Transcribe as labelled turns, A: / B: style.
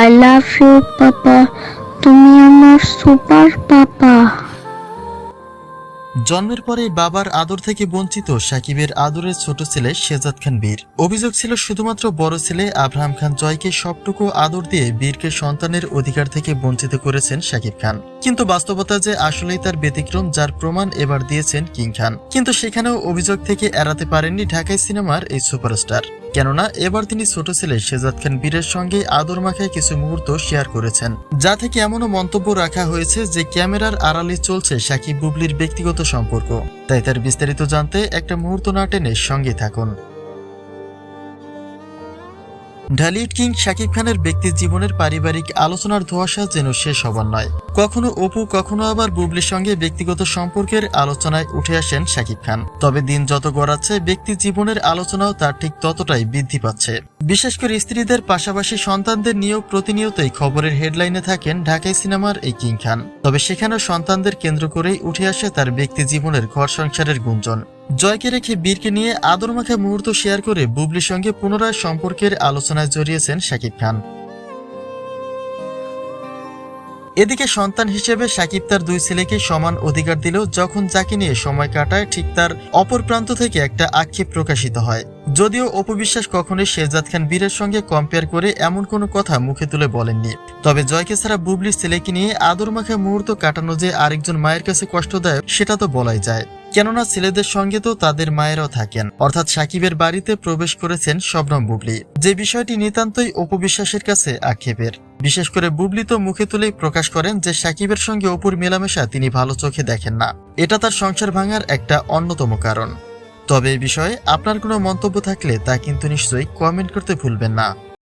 A: I love you papa. তুমি আমার super পাপা।
B: জন্মের পরে বাবার আদর থেকে বঞ্চিত সাকিবের আদরের ছোট ছেলে শেজাদ খান বীর। অভিযোগ ছিল শুধুমাত্র বড় ছেলে আব্রাহাম খান জয়কে সবটুকু আদর দিয়ে বীরকে সন্তানের অধিকার থেকে বঞ্চিত করেছেন সাকিব খান। কিন্তু বাস্তবতা যে আসলেই তার ব্যতিক্রম যার প্রমাণ এবার দিয়েছেন কিং খান। কিন্তু সেখানেও অভিযোগ থেকে এড়াতে পারেননি ঢাকায় সিনেমার এই সুপারস্টার। কেননা এবার তিনি ছোট ছেলে শেজাদ খান বীরের সঙ্গে আদর মাখায় কিছু মুহূর্ত শেয়ার করেছেন। যা থেকে এমনও মন্তব্য রাখা হয়েছে যে ক্যামেরার আড়ালে চলছে সাকিব বুবলির ব্যক্তিগত সম্পর্ক তাই তার বিস্তারিত জানতে একটা মুহূর্ত না টেনে সঙ্গে থাকুন। ঢালিউড কিং শাকিব খানের ব্যক্তি জীবনের পারিবারিক আলোচনার ধোয়াশা যেন শেষ হবার নয়। কখনো অপু, কখনো আবার বুবলির সঙ্গে ব্যক্তিগত সম্পর্কের আলোচনায় উঠে আসেন শাকিব খান। তবে দিন যত গড়াচ্ছে ব্যক্তি জীবনের আলোচনাও তার ঠিক ততটাই বৃদ্ধি পাচ্ছে। বিশেষ করে স্ত্রীদের পাশাপাশি সন্তানদের নিয়েও প্রতিনিয়তই খবরের হেডলাইনে থাকেন ঢাকাই সিনেমার এই কিং খান। তবে সেখানেও সন্তানদের কেন্দ্র করেই উঠে আসে তার ব্যক্তি জীবনের ঘর সংসারের গুঞ্জন। জয়কে রেখে বীরকে নিয়ে আদর মাখা মুহূর্ত শেয়ার করে বুবলির সঙ্গে পুনরায় সম্পর্কের আলোচনায় জড়িয়েছেন শাকিব খান। এদিকে সন্তান হিসেবে সাকিব তার দুই ছেলেকে সমান অধিকার দিলেও যখন যাকে নিয়ে সময় কাটায়, ঠিক তার অপর প্রান্ত থেকে একটা আক্ষেপ প্রকাশিত হয়। যদিও অপবিশ্বাস কখনোই শেহজাদ খান বীরের সঙ্গে কম্পেয়ার করে এমন কোনো কথা মুখে তুলে বলেননি। তবে জয়কে ছাড়া বুবলির ছেলেকে নিয়ে আদর মাখা মুহূর্ত কাটানো যে আরেকজন মায়ের কাছে কষ্টদায়ক, সেটা তো বলাই যায়। কেননা ছেলেদের সঙ্গে তো তাদের মায়েরাও থাকেন। অর্থাৎ সাকিবের বাড়িতে প্রবেশ করেছেন শবনম বুবলি। যে বিষয়টি নিতান্তই অপবিশ্বাসের কাছে আক্ষেপের। বিশেষ করে বুবলি তো মুখে তুলেই প্রকাশ করেন যে সাকিবের সঙ্গে অপুর মেলামেশা তিনি ভালো চোখে দেখেন না। এটা তার সংসার ভাঙার একটা অন্যতম কারণ। তবে এ বিষয়ে আপনার কোনো মন্তব্য থাকলে তা কিন্তু নিশ্চয়ই কমেন্ট করতে ভুলবেন না।